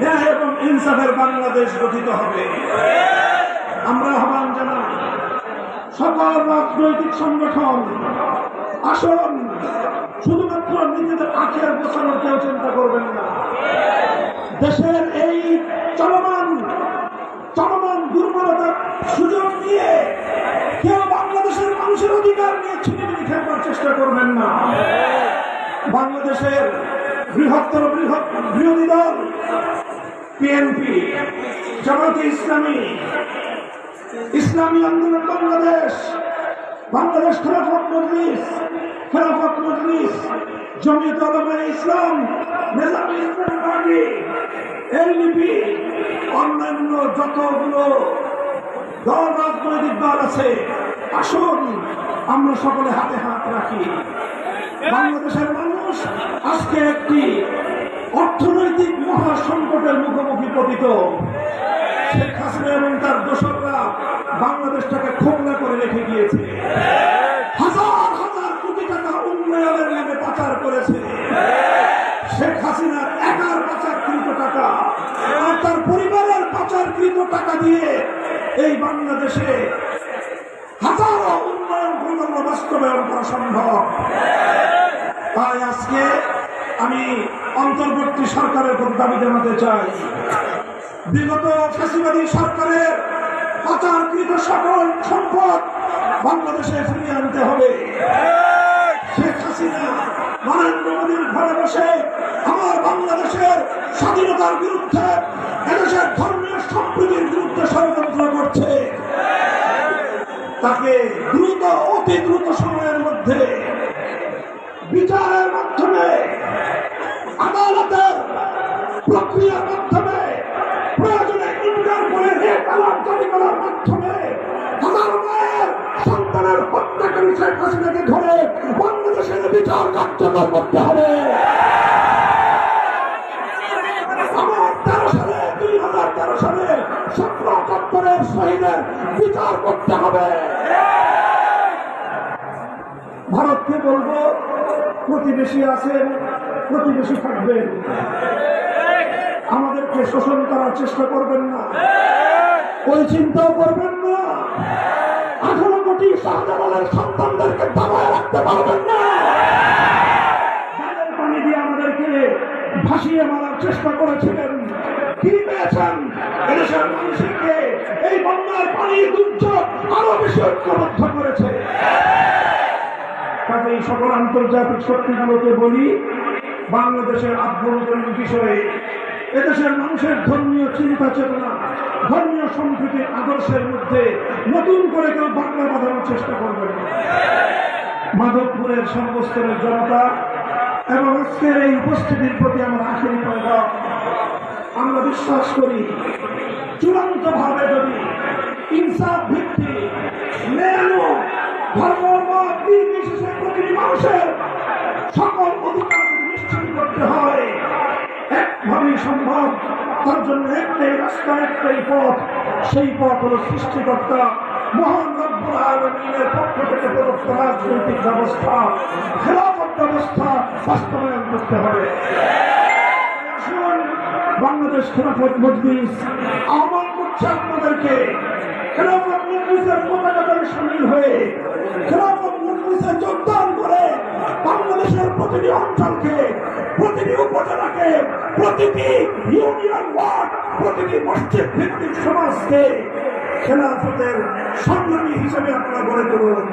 ন্যায় এবং ইনসাফের বাংলাদেশ গঠিত হবে। আমরা আহ্বান জানাই, সকল রাজনৈতিক সংগঠন, আসন, শুধুমাত্র নিজেদের আখের বসানোর কেউ চিন্তা করবেন না। দেশের এই চলমান চলমান দুর্বলতার সুযোগ নিয়ে কেউ বাংলাদেশের মানুষের অধিকার নিয়ে ছিনিমিনি খেলবার চেষ্টা করবেন না। বাংলাদেশের বৃহত্তর বৃহৎ বিরোধী দল বিএনপি জামাতে ইসলামী ইসলামী আন্দোলন বাংলাদেশ বাংলাদেশ খেলাফত মজলিস খেলাফত মজলিস, জমিয়ত আলমে ইসলাম নেজামী ইসলাম পার্টি এলডিপি অন্যান্য যতগুলো দল, রাজনৈতিক দল আছে, আসুন, আমরা সকলে হাতে হাত রাখি। বাংলাদেশের মানুষ আজকে একটি অর্থনৈতিক মহা সংকটের মুখোমুখি পতিত। শেখ হাসিনা এবং তার দোসররা বাংলাদেশটাকে খোকলা করে রেখে গিয়েছে। হাজার হাজার কোটি টাকা উন্নয়নের নামে পাচার করেছে। শেখ হাসিনার একার পাচারকৃত টাকা আর তার পরিবারের পাচারকৃত টাকা দিয়ে এই বাংলাদেশে হাজারো উন্নয়ন প্রকল্প বাস্তবায়ন করা সম্ভব। তাই আজকে আমি অন্তর্বর্তী সরকারের প্রতি দাবি জানাতে চাই। বিগত ফ্যাসিবাদী সরকারের পাচারকৃত সকল সম্পদ বাংলাদেশে ফিরিয়ে আনতে হবে। নরেন্দ্র ঘরে বসে আমার বাংলাদেশের স্বাধীনতার করছে। তাকে দ্রুত, অতি দ্রুত সময়ের মধ্যে বিচারের মাধ্যমে, আদালতের প্রক্রিয়ার মাধ্যমে, প্রয়োজনে রেড অ্যালার্ট জারি করার মাধ্যমে বিচার করতে হবে। আমার দুই হাজার সালে বিচার করতে হবে। ভারতকে বলব প্রতিবেশী আছেন প্রতিবেশী থাকবেন আমাদেরকে শোষণ করার চেষ্টা করবেন না। ওই চিন্তাও করবেন না। আঠারো কোটি শাহজালালের সন্তানদেরকে দাবায় রাখতে পারবেন না। পানি দিয়ে আমাদেরকে ভাসিয়ে মারার চেষ্টা করেছিলেন, কি পেয়েছেন? এদেশের মানুষকে এই বন্যার পানি দুর্যোগ আরও বেশি ঐক্যবদ্ধ করেছে? কাজে সকল আন্তর্জাতিক শক্তিগুলোকে বলি, বাংলাদেশের আভ্যন্তরীণ বিষয়ে এদেশের মানুষের ধর্মীয় চিন্তা চেতনা, ধর্মীয় সম্প্রীতির আদর্শের মধ্যে নতুন করে কেউ বাংলা বাঁধানোর চেষ্টা করবেন মাধবপুরের সর্বস্তরের জনতা এবং আজকের এই উপস্থিতির প্রতি আমার আখেরি পয়দা আমরা বিশ্বাস করি, চূড়ান্ত সম্ভব। তার জন্য একটাই রাস্তা, একটাই পথ। সেই পথ হল সৃষ্টিকর্তা, মহান পক্ষ থেকে প্রদত্ত রাজনৈতিক ব্যবস্থা, খেলাফত ব্যবস্থা বাস্তবায়ন করতে হবে। বাংলাদেশ খেলাফত মজলিস আহ্বান করছে আপনাদেরকে খেলাফত মজলিসের পতাকাদের সামিল হয়ে খেলাফত মজলিসে যোগদান করে বাংলাদেশের প্রতিটি অঞ্চলকে, প্রতিটি উপজেলাকে প্রতিটি ইউনিয়ন ওয়ার্ড প্রতিটি মসজিদ ভিত্তিক সমাজকে খেলাফতের সংগ্রামী হিসেবে আপনারা গড়ে তুলুন।